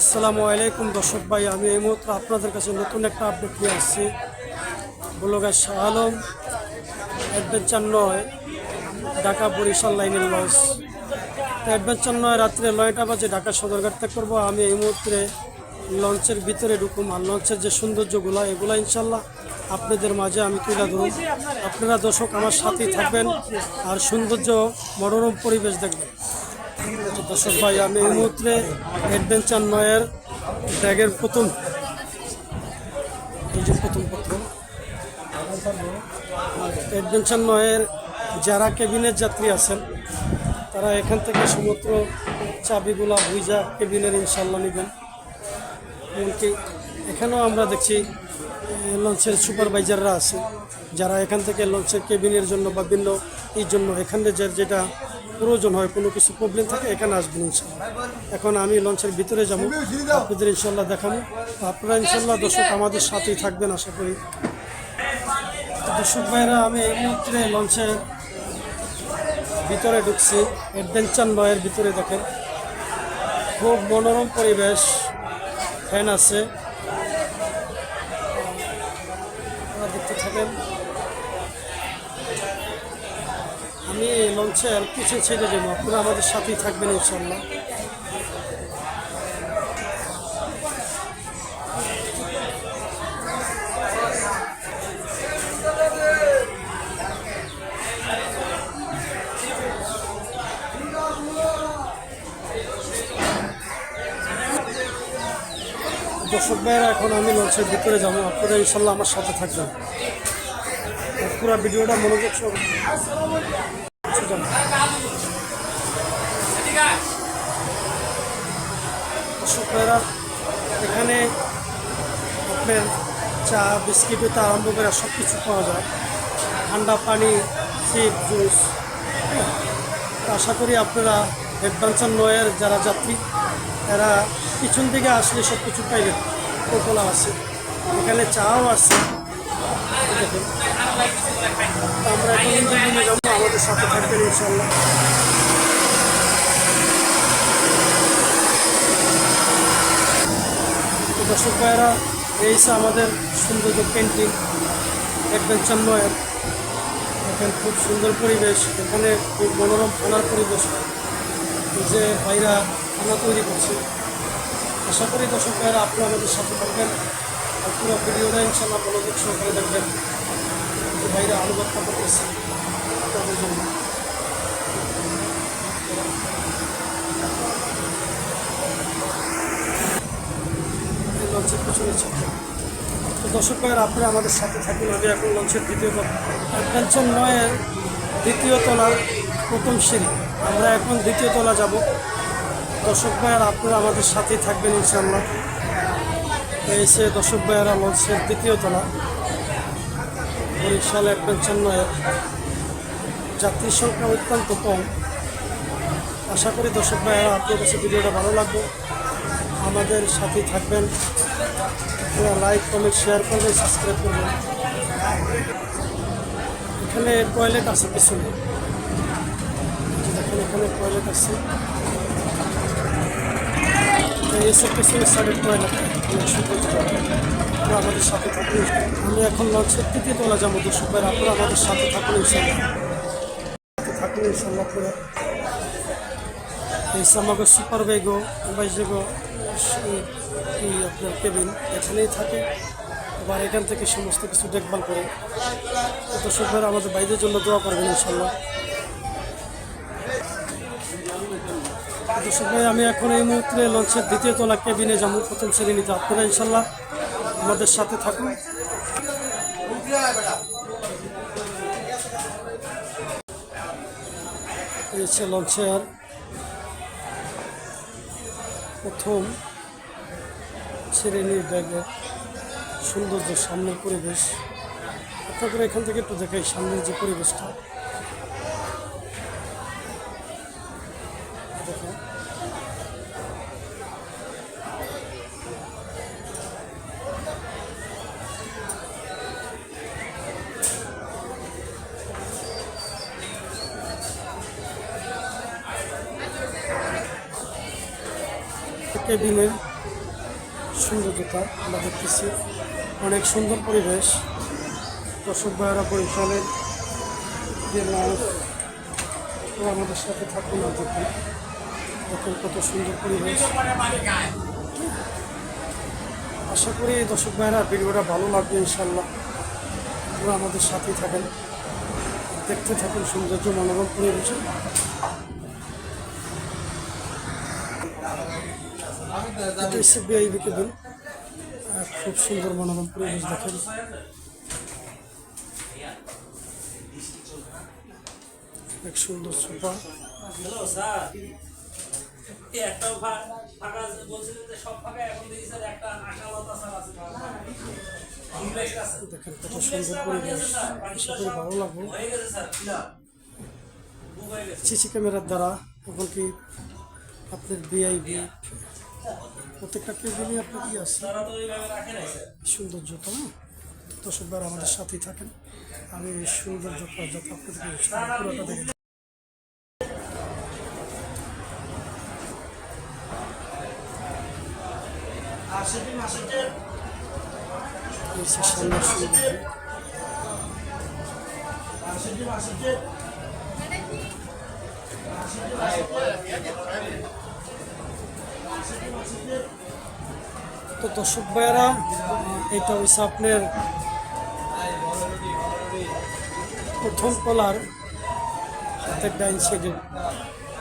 আসসালামু আলাইকুম দর্শক ভাই, আমি এই মুহূর্তে আপনাদের কাছে নতুন একটা আপডেট নিয়ে আসছি। ব্লগার শাহ আলম অ্যাডভেঞ্চার নয়, ঢাকা বরিশাল লাইনের তো অ্যাডভেঞ্চার নয়, রাত্রে নয়টা বাজে ঢাকা সদরঘাট থেকে করব। আমি এই মুহূর্তে লঞ্চের ভিতরে ঢুকুম। আর লঞ্চের যে সৌন্দর্যগুলো, এগুলো ইনশাল্লাহ আপনাদের মাঝে আমি তুলে ধরুন আপনারা দর্শক আমার সাথেই থাকবেন। আর সৌন্দর্য, মনোরম পরিবেশ দেখবেন। দর্শক ভাই, আমি এই মুহূর্তে অ্যাডভেঞ্চার নয়ের ব্যাগের প্রথম, এই যে প্রথম পত্র। অ্যাডভেঞ্চার নয়ের যারা কেবিনের যাত্রী আছেন, তারা এখান থেকে সমুদ্র চাবিগুলা বুঝা কেবিনের ইনশাল্লাহ নেবেন। এমনকি এখানেও আমরা দেখছি লঞ্চের সুপারভাইজাররা আছে, যারা এখান থেকে লঞ্চের কেবিনের জন্য বা ভিন্ন, এই জন্য এখানে যেটা প্রয়োজন হয়, কোনো কিছু প্রবলেম থাকে, এখানে আসবেন ইনশাল্লাহ। এখন আমি লঞ্চের ভিতরে যাব, আপনাদের ইনশাল্লাহ দেখাবো। আপনারা ইনশাল্লাহ দর্শক আমাদের সাথেই থাকবেন, আশা করি। দর্শক ভাইরা আমি এই মুহূর্তে লঞ্চের ভিতরে ঢুকছি, অ্যাডভেঞ্চার নয়ের ভিতরে দেখেন। খুব মনোরম পরিবেশ, ফ্যান আছে। আমি এই লঞ্চের পিছিয়ে ছেড়ে যাব আপনারা আমাদের সাথেই থাকবেন ইনশাল্লাহ। দর্শক ভাইয়েরা এখন আমি লঞ্চের ভিতরে যাব। আপনারা ইনশাল্লাহ আমার সাথে থাকবেন। আর পুরো ভিডিওটা মনোযোগ সহ। এখানে আপনার চা, বিস্কিট হতে আরম্ভ করে সব কিছু পাওয়া যায় ঠান্ডা পানি চিপ জুস হ্যাঁ। আশা করি আপনারা অ্যাডভেঞ্চার নয়ের যারা যাত্রী, এরা পিছন দিকে আসলে সব কিছু পাইবেন কোকোলা আছে এখানে চাও আছে আমরা যাব আমাদের সাথে থাকবেন ইনশাল্লাহ দর্শক ভাইয়েরা, এই আমাদের সৌন্দর্য পেন্টিং অ্যাডভেঞ্চার নয়ের এখানে খুব সুন্দর পরিবেশ, এখানে খুব মনোরম খানার পরিবেশ যে ভাইরা খানা তৈরি করছে আশা করি দর্শক ভাইরা আপনারা আমাদের সাথে থাকবেন আর পুরো ভিডিওটা ইনশাল্লাহ মনোযোগ সহকারে দেখবেন। ভাইরা আলু ভর্তা করতেছে তাদের জন্য। লঞ্চের পিছনে ছিল। তো দর্শক ভাইয়ের, আপনারা আমাদের সাথে থাকুন। আমি এখন লঞ্চের দ্বিতীয় অ্যাডভেঞ্চার নয়ের দ্বিতীয় তলার প্রথম সিঁড়ি। আমরা এখন দ্বিতীয় তলা যাব। দর্শক ভাইয়ের, আপনারা আমাদের সাথেই থাকবেন ইনশাল্লাহ এই সে দর্শক ভাইয়েরা, লঞ্চের দ্বিতীয় তলা। বরিশাল অ্যাডভেঞ্চার নয়ের যাত্রীর সংখ্যা অত্যন্ত কম। আশা করি দর্শক ভাইয়েরা আপনার কাছে ভিডিওটা ভালো লাগবে। আমাদের সাথে থাকবেন। লাইক কমেন্ট শেয়ার করবেন সাবস্ক্রাইব করবেন। এখানে টয়লেট আছে পিছনে। এখানে টয়লেট আছে। তো এসব পিছনে সাইডের টয়লেট অনেক সুন্দর আপনারা আমাদের সাথে থাকুন আমি এখন লঞ্চের তৃতীয় তলা যাব দর্শক ভাইয়েরা আপনারা আমাদের সাথে থাকুন ইনশাল্লাহ। থাকুন ইনশাল্লাহ আপনারা এই আমাকে সুপার ব্যাগও বাইশ ব্যাগও এই আপনার কেবিন এখানেই থাকে। আবার এখান থেকে সমস্ত কিছু দেখভাল করে। তো ভাইরা, আমাদের বাইরের জন্য দোয়া করবেন ইনশাল্লাহ। দর্শক ভাই, আমি এখন এই মুহূর্তে লঞ্চের দ্বিতীয় তলা কেবিনে যাব। প্রথম শ্রেণীতে আপনারা ইনশাল্লাহ আমাদের সাথে থাকুন। এই লঞ্চের প্রথম শ্রেণির ব্যাগের সৌন্দর্য সামনের পরিবেশ। আপনাদের এখান থেকে একটু দেখাই সামনের যে পরিবেশটা। কেবিনের সৌন্দর্যতা আমরা দেখতেছি। অনেক সুন্দর পরিবেশ। দর্শক ভাইয়েরা, বরিশালের যে ও আমাদের সাথে থাকুন আর দেখুন। কত সুন্দর পরিবেশ। আশা করি দর্শক ভাইয়েরা, ভিডিওটা ভালো লাগবে ইনশাল্লাহ আপনারা আমাদের সাথেই থাকেন। দেখতে থাকুন সৌন্দর্য, মনোরম পরিবেশে। এটা হচ্ছে বিআইবি খুব সুন্দর মনোরম পরিবেশ দেখেন। এক সুন্দর সোফা। Hello sir. এই ফাঁকা বলছিলেন যে সব ফাঁকা এখন দেখি স্যার একটা আশালতা স্যার আছে। দেখেন কত সুন্দর পরিবেশ। আশা করি ভালো লাগবে। সিসি ক্যামেরার দ্বারা এমনকি আপনার বিআইবি প্রত্যেকটা কেবিনে আপনার কি আছে। সৌন্দর্যতা না দর্শকবার আমাদের সাথেই থাকেন। আমি এই সৌন্দর্যতা যাতে ইনশাআল্লাহ পুরোটা দেখে সামনের সৌন্দর্য। তো দর্শক ভাইয়েরা, এটা হচ্ছে আপনার প্রথম তলার হাতের ডাইন সাইডের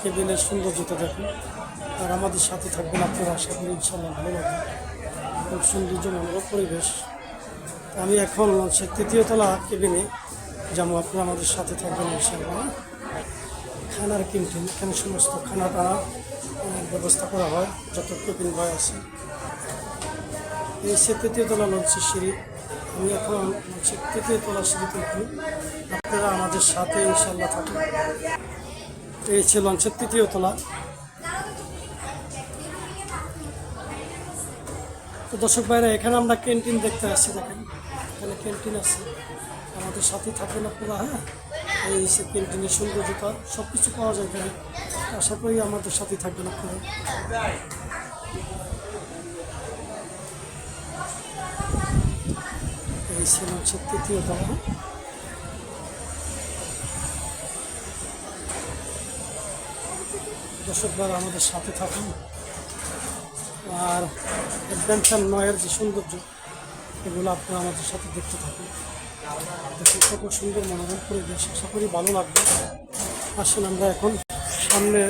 কেবিনের সৌন্দর্যতা দেখুন। আর আমাদের সাথে থাকবেন আপনারা, আশা করি ইনশাল্লাহ ভালো লাগবে। খুব সৌন্দর্য মনোরম পরিবেশ আমি এখন হচ্ছে তৃতীয় তলা কেবিনে যেমন আপনারা আমাদের সাথে থাকবেন ইনশাল্লাহ খানার ক্যান্টিন এখানে সমস্ত খানা টানা ব্যবস্থা করা হয় যত কেবিন বয় আছে। এই সে তৃতীয় তলা লঞ্চের সিঁড়ি। আমি এখন হচ্ছে তৃতীয় তলা সিঁড়িতে উঠি আপনারা আমাদের সাথে ইনশাল্লাহ থাকুন। এই হচ্ছে লঞ্চের তৃতীয় তলা। তো দর্শক ভাইরা, এখানে আমরা ক্যান্টিন দেখতে আসছি, দেখেন। এখানে ক্যান্টিন আছে। আমাদের সাথে থাকেন আপনারা হ্যাঁ? এই ক্যান্টিনের সৌন্দর্যতা সব কিছু পাওয়া যায় এখানে। আশা করি আমাদের সাথে থাকবেন আপনারা। এই ছিল হচ্ছে তৃতীয় তলা দর্শকবার আমাদের সাথে থাকুন। আর অ্যাডভেঞ্চার নয়ের যে সৌন্দর্য, এগুলো আপনারা আমাদের সাথে দেখতে থাকুন। দেখুন খুব সুন্দর মনোরম পরিবেশ। আশা করি ভালো লাগবে। আসুন আমরা এখন সামনে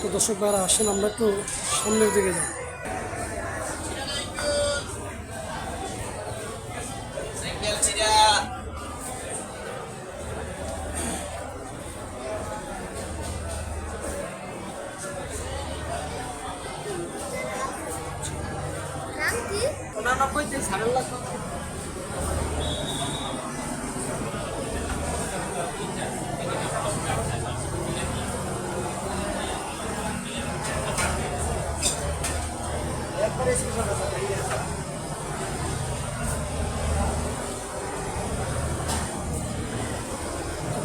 তো দর্শক ভাইরা আসেন আমরা একটু সামনের দিকে যাই। নাম কি? তো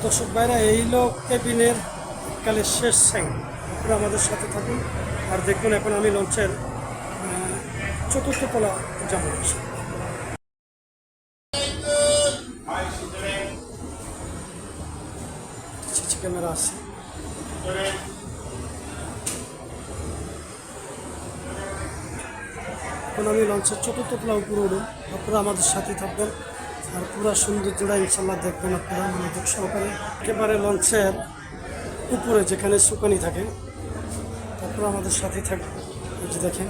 দর্শক ভাইরা, এই লোক কেবিনের কালে শেষ সাইড আপনারা আমাদের সাথে থাকুন। আর দেখুন, এখন আমি লঞ্চের চতুর্থ তলা যাব। ক্যামেরা আছে। এখন আমি লঞ্চের চতুর্থ তলা উপরে উঠুন। আপনারা আমাদের সাথে থাকবেন। আর পুরো সৌন্দর্যটা ইনশাল্লাহ দেখবেন আপনারা মনোযোগ সহকারে। একেবারে লঞ্চের উপরে যেখানে সুকানি থাকে, তারপরে আমাদের সাথে থাকবে। যে দেখেন।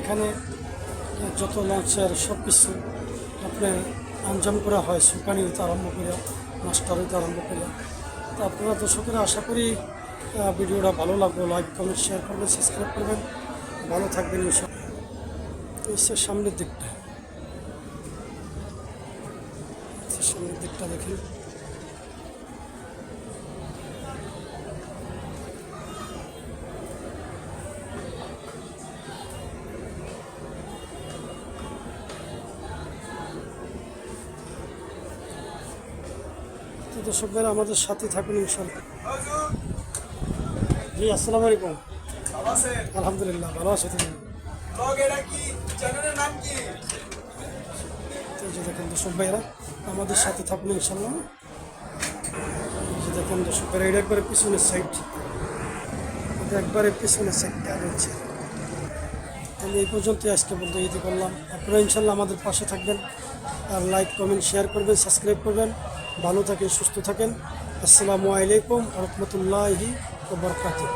এখানে যত লঞ্চের সব কিছু আপনার আঞ্জাম করা হয়, সুকানি হতে আরম্ভ করে, মাস্টার হইতে আরম্ভ করে। তো আপনারা দর্শকেরা আশা করি ভিডিওটা ভালো লাগবে লাইক কমেন্ট শেয়ার করবেন সাবস্ক্রাইব করবেন। ভালো থাকবেন এইসব সামনের দিকটা। সামনের দিকটা দেখেন। তো দর্শক ভাইরা, আমাদের সাথে থাকুন ইনশাল্লাহ জি, আসসালামু আলাইকুম? আলহামদুলিল্লাহ ভালো আছি তুমি? দেখেন দর্শক ভাইরা আমাদের সাথে থাকুন ইনশাল্লাহ দেখেন দর্শক ভাইরা এটা একবারে পিছনের সাইড এটা একবারে পিছনের সাইডটা রয়েছে। তাহলে এই পর্যন্তই আজকে বলতে ইতি করলাম। আপনারা ইনশাল্লাহ আমাদের পাশে থাকবেন আর লাইক কমেন্ট শেয়ার করবেন সাবস্ক্রাইব করবেন। ভালো থাকেন সুস্থ থাকেন। আসসালামু আলাইকুম রহমতুল্লাহি বরকাতুহ।